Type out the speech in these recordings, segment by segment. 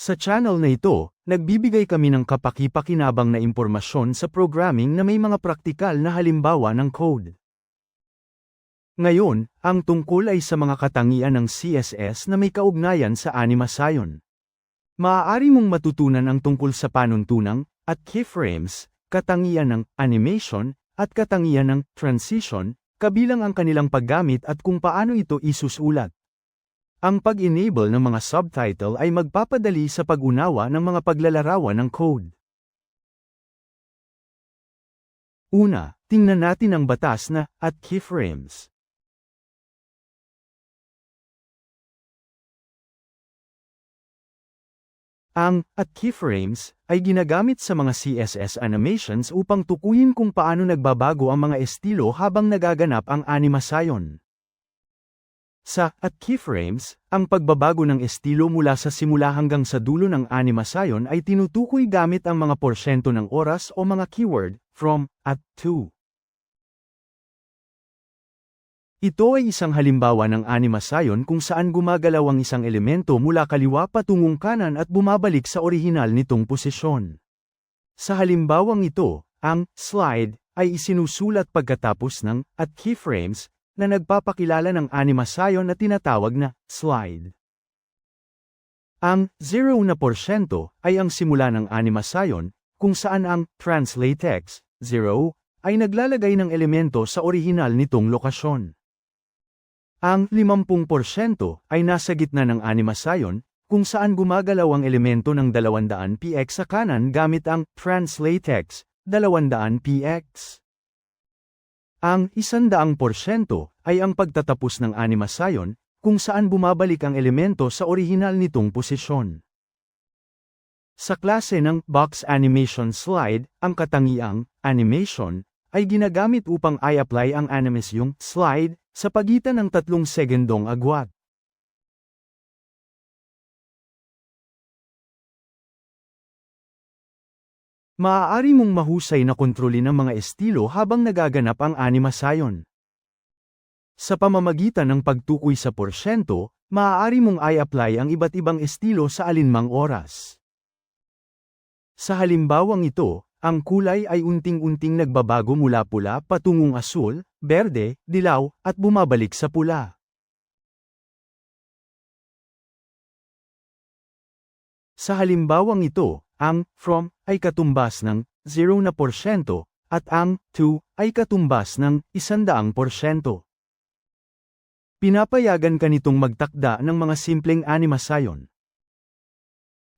Sa channel na ito, nagbibigay kami ng kapaki-pakinabang na impormasyon sa programming na may mga praktikal na halimbawa ng code. Ngayon, ang tungkol ay sa mga katangian ng CSS na may kaugnayan sa animasyon. Maaari mong matutunan ang tungkol sa panuntunang at keyframes, katangian ng animation, at katangian ng transition, kabilang ang kanilang paggamit at kung paano ito isusulat. Ang pag-enable ng mga subtitle ay magpapadali sa pag-unawa ng mga paglalarawan ng code. Una, tingnan natin ang batas na at keyframes. Ang at keyframes ay ginagamit sa mga CSS animations upang tukuyin kung paano nagbabago ang mga estilo habang nagaganap ang animasyon. Sa at keyframes, ang pagbabago ng estilo mula sa simula hanggang sa dulo ng animasyon ay tinutukoy gamit ang mga porsyento ng oras o mga keyword, from, at, to. Ito ay isang halimbawa ng animasyon kung saan gumagalaw ang isang elemento mula kaliwa patungong kanan at bumabalik sa orihinal nitong posisyon. Sa halimbawang ito, ang slide ay isinusulat pagkatapos ng at keyframes na nagpapakilala ng animasyon na tinatawag na slide. Ang 0 na porsyento ay ang simula ng animasyon kung saan ang translate text 0 ay naglalagay ng elemento sa orihinal nitong lokasyon. Ang 50% ay nasa gitna ng animasyon, kung saan gumagalaw ang elemento ng 200 px sa kanan gamit ang translate text 200 px. Ang 100% ay ang pagtatapos ng animasyon, kung saan bumabalik ang elemento sa orihinal nitong posisyon. Sa klase ng box animation slide, ang katangiang animation ay ginagamit upang i-apply ang animasyong slide sa pagitan ng tatlong segundong agwat. Maaari mong mahusay na kontrolin ang mga estilo habang nagaganap ang animasyon. Sa pamamagitan ng pagtukoy sa porsyento, maaari mong i-apply ang iba't ibang estilo sa alinmang oras. Sa halimbawang ito, ang kulay ay unting-unting nagbabago mula pula patungong asul, berde, dilaw, at bumabalik sa pula. Sa halimbawang ito, ang from ay katumbas ng 0 na porsyento at ang to ay katumbas ng 100 porsyento. Pinapayagan ka nitong magtakda ng mga simpleng animasyon.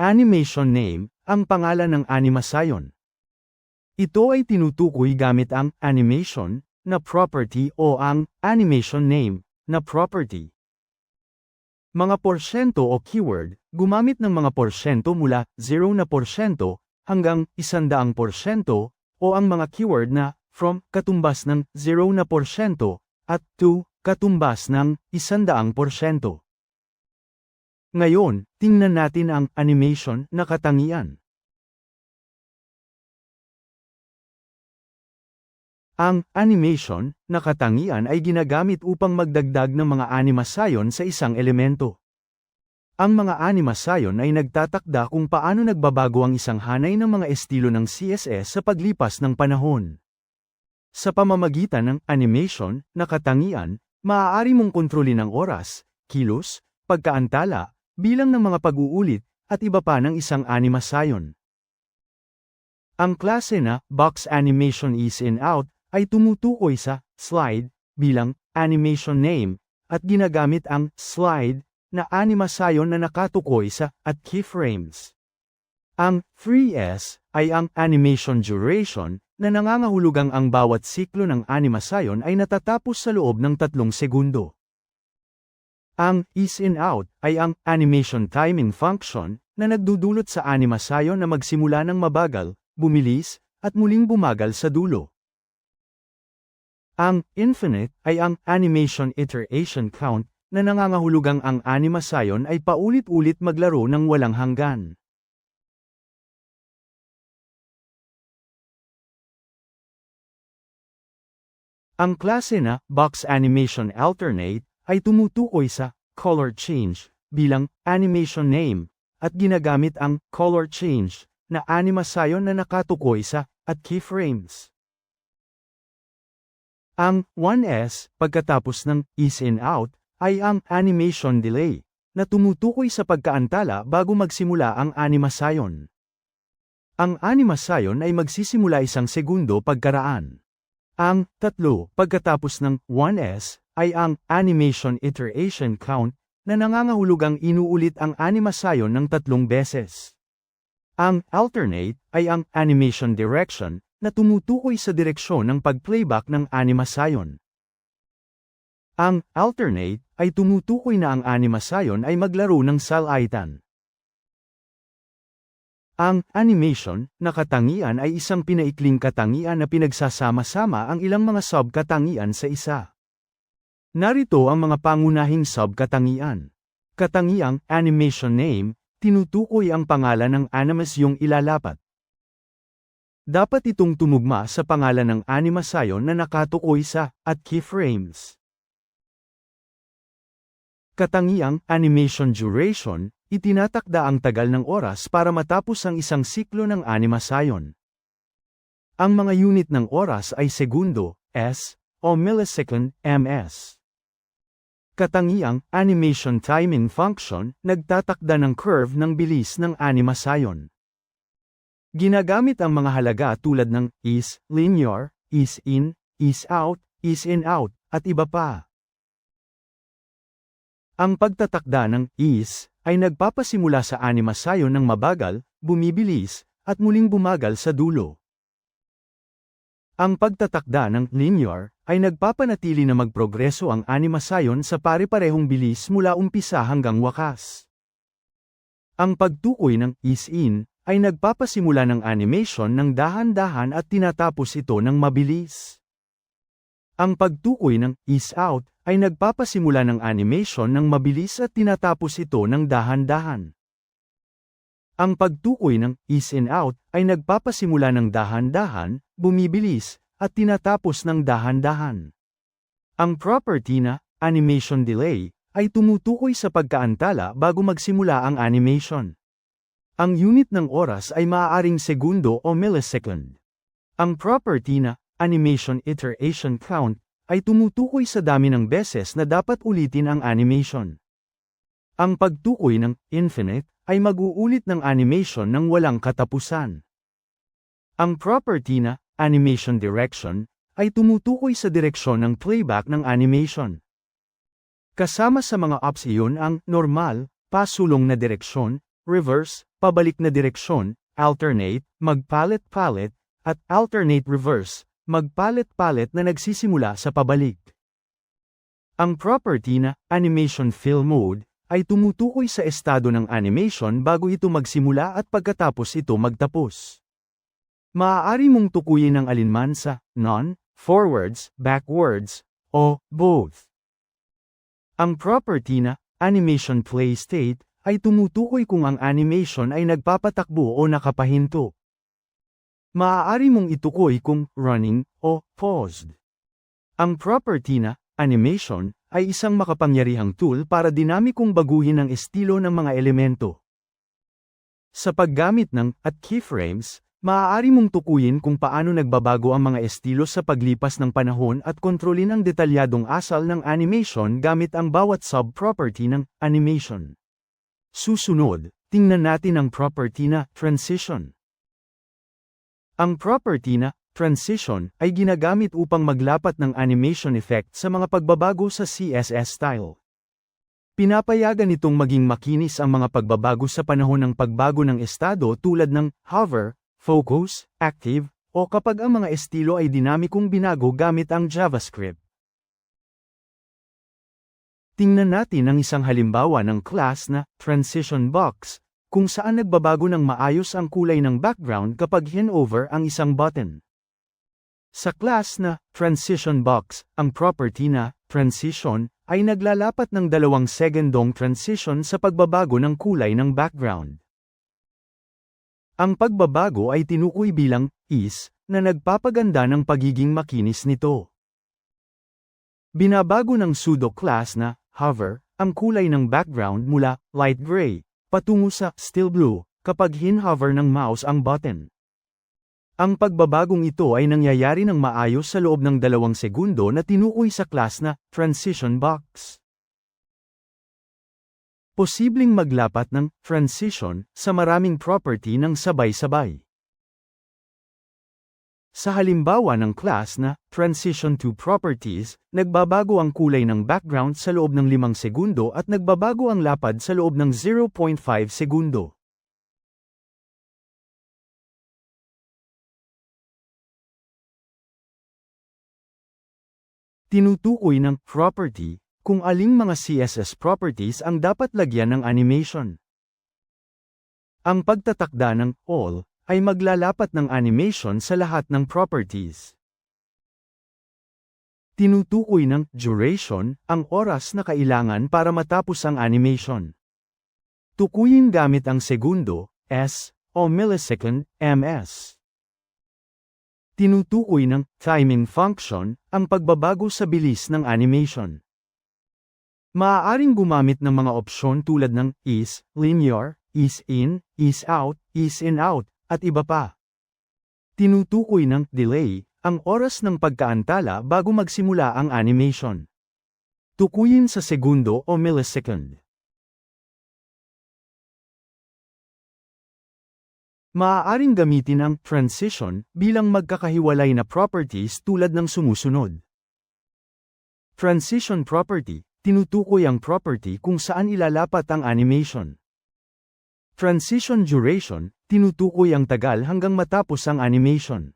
Animation name, ang pangalan ng animasyon. Ito ay tinutukoy gamit ang animation na property o ang animation name na property. Mga porsyento o keyword, gumamit ng mga porsyento mula 0 na porsyento hanggang 100 porsyento o ang mga keyword na from katumbas ng 0 na porsyento at to katumbas ng 100 porsyento. Ngayon, tingnan natin ang animation na katangian. Ang animation na katangian ay ginagamit upang magdagdag ng mga animasyon sa isang elemento. Ang mga animasyon ay nagtatakda kung paano nagbabago ang isang hanay ng mga estilo ng CSS sa paglipas ng panahon. Sa pamamagitan ng animation na katangian, maaari mong kontrolin ang oras, kilos, pagkaantala, bilang ng mga pag-uulit, at iba pa ng isang animasyon. Ang klase na box animation is in out ay tumutukoy sa slide bilang animation name at ginagamit ang slide na animasyon na nakatukoy sa at keyframes. Ang 3S ay ang animation duration na nangangahulugang ang bawat siklo ng animasyon ay natatapos sa loob ng tatlong segundo. Ang is in out ay ang animation timing function na nagdudulot sa animasyon na magsimula ng mabagal, bumilis, at muling bumagal sa dulo. Ang infinite ay ang animation iteration count na nangangahulugang ang animasyon ay paulit-ulit maglaro ng walang hanggan. Ang klase na box animation alternate ay tumutukoy sa color change bilang animation name at ginagamit ang color change na animasyon na nakatukoy sa at keyframes. Ang 1S pagkatapos ng is in out ay ang animation delay na tumutukoy sa pagkaantala bago magsimula ang animasyon. Ang animasyon ay magsisimula isang segundo pagkaraan. Ang tatlo pagkatapos ng 1S ay ang animation iteration count na nangangahulugang inuulit ang animasyon ng tatlong beses. Ang alternate ay ang animation direction na tumutukoy sa direksyon ng pag-playback ng animasyon. Ang alternate ay tumutukoy na ang animasyon ay maglaro ng salaitan. Ang animation na katangian ay isang pinaikling katangian na pinagsasama-sama ang ilang mga sub-katangian sa isa. Narito ang mga pangunahing sub-katangian. Katangiang animation name, tinutukoy ang pangalan ng animasyong ilalapat. Dapat itong tumugma sa pangalan ng animasyon na nakatukoy sa at keyframes. Katangiang animation duration, itinatakda ang tagal ng oras para matapos ang isang siklo ng animasyon. Ang mga unit ng oras ay segundo, S, o millisecond, ms. Katangiang animation timing function nagtatakda ng curve ng bilis ng animasyon. Ginagamit ang mga halaga tulad ng is, linear, is in, is out, is in out, at iba pa. Ang pagtatakda ng is ay nagpapasimula sa animasyon ng mabagal, bumibilis, at muling bumagal sa dulo. Ang pagtatakda ng linear ay nagpapanatili na magprogreso ang animasyon sa pare-parehong bilis mula umpisa hanggang wakas. Ang pagtukoy ng is in ay nagpapasimula ng animation ng dahan-dahan at tinatapos ito ng mabilis. Ang pagtukoy ng is out ay nagpapasimula ng animation ng mabilis at tinatapos ito ng dahan-dahan. Ang pagtukoy ng is in out ay nagpapasimula ng dahan-dahan, bumibilis, at tinatapos ng dahan-dahan. Ang property na animation delay ay tumutukoy sa pagkaantala bago magsimula ang animation. Ang unit ng oras ay maaaring segundo o millisecond. Ang property na animation iteration count ay tumutukoy sa dami ng beses na dapat ulitin ang animation. Ang pagtukoy ng infinite ay mag-uulit ng animation ng walang katapusan. Ang property na animation direction ay tumutukoy sa direksyon ng playback ng animation. Kasama sa mga ops iyon ang normal, pasulong na direksyon, reverse, pabalik na direksyon, alternate, magpalit-palit, at alternate reverse, magpalit-palit na nagsisimula sa pabalik. Ang property na animation fill mode ay tumutukoy sa estado ng animation bago ito magsimula at pagkatapos ito magtapos. Maaari mong tukuyin ang alinman sa non, forwards, backwards, o both. Ang property na animation play state ay tumutukoy kung ang animation ay nagpapatakbo o nakapahinto. Maaari mong itukoy kung running o paused. Ang property na animation ay isang makapangyarihang tool para dinamikong baguhin ang estilo ng mga elemento. Sa paggamit ng at keyframes, maaari mong tukuyin kung paano nagbabago ang mga estilo sa paglipas ng panahon at kontrolin ang detalyadong asal ng animation gamit ang bawat sub-property ng animation. Susunod, tingnan natin ang property na transition. Ang property na transition ay ginagamit upang maglapat ng animation effect sa mga pagbabago sa CSS style. Pinapayagan itong maging makinis ang mga pagbabago sa panahon ng pagbago ng estado tulad ng hover, focus, active, o kapag ang mga estilo ay dinamikong binago gamit ang JavaScript. Tingnan natin ang isang halimbawa ng class na transition box, kung saan nagbabago ng maayos ang kulay ng background kapag hin-over ang isang button. Sa class na transition box, ang property na transition ay naglalapat ng dalawang segundong transition sa pagbabago ng kulay ng background. Ang pagbabago ay tinukoy bilang is na nagpapaganda ng pagiging makinis nito. Binabago ng pseudo class na hover ang kulay ng background mula light gray patungo sa still blue kapag hinhover ng mouse ang button. Ang pagbabagong ito ay nangyayari ng maayos sa loob ng dalawang segundo na tinukoy sa class na transition box. Posibleng maglapat ng transition sa maraming property ng sabay-sabay. Sa halimbawa ng class na transition to properties, nagbabago ang kulay ng background sa loob ng 5 segundo at nagbabago ang lapad sa loob ng 0.5 segundo. Tinutukoy ng property kung aling mga CSS properties ang dapat lagyan ng animation. Ang pagtatakda ng all ay maglalapat ng animation sa lahat ng properties. Tinutukoy ng duration ang oras na kailangan para matapos ang animation. Tukuyin gamit ang segundo, s, o millisecond, ms. Tinutukoy ng timing function ang pagbabago sa bilis ng animation. Maaaring gumamit ng mga opsyon tulad ng is, linear, is in, is out, is in out, at iba pa. Tinutukoy ng delay ang oras ng pagkaantala bago magsimula ang animation. Tukuyin sa segundo o millisecond. Maaaring gamitin ang transition bilang magkakahiwalay na properties tulad ng sumusunod. Transition property, tinutukoy ang property kung saan ilalapat ang animation. Transition duration, tinutukoy ang tagal hanggang matapos ang animation.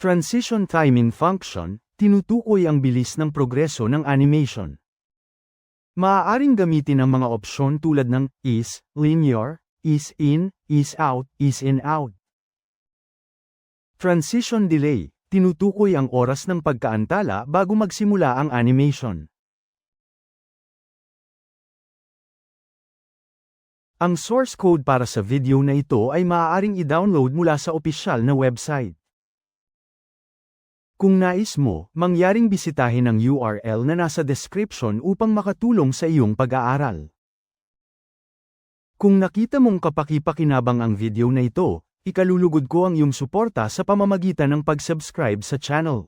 Transition timing function, tinutukoy ang bilis ng progreso ng animation. Maaaring gamitin ang mga opsyon tulad ng is, linear, is in, is out, is in out. Transition delay, tinutukoy ang oras ng pagkaantala bago magsimula ang animation. Ang source code para sa video na ito ay maaaring i-download mula sa opisyal na website. Kung nais mo, mangyaring bisitahin ang URL na nasa description upang makatulong sa iyong pag-aaral. Kung nakita mong kapaki-pakinabang ang video na ito, ikalulugod ko ang iyong suporta sa pamamagitan ng pag-subscribe sa channel.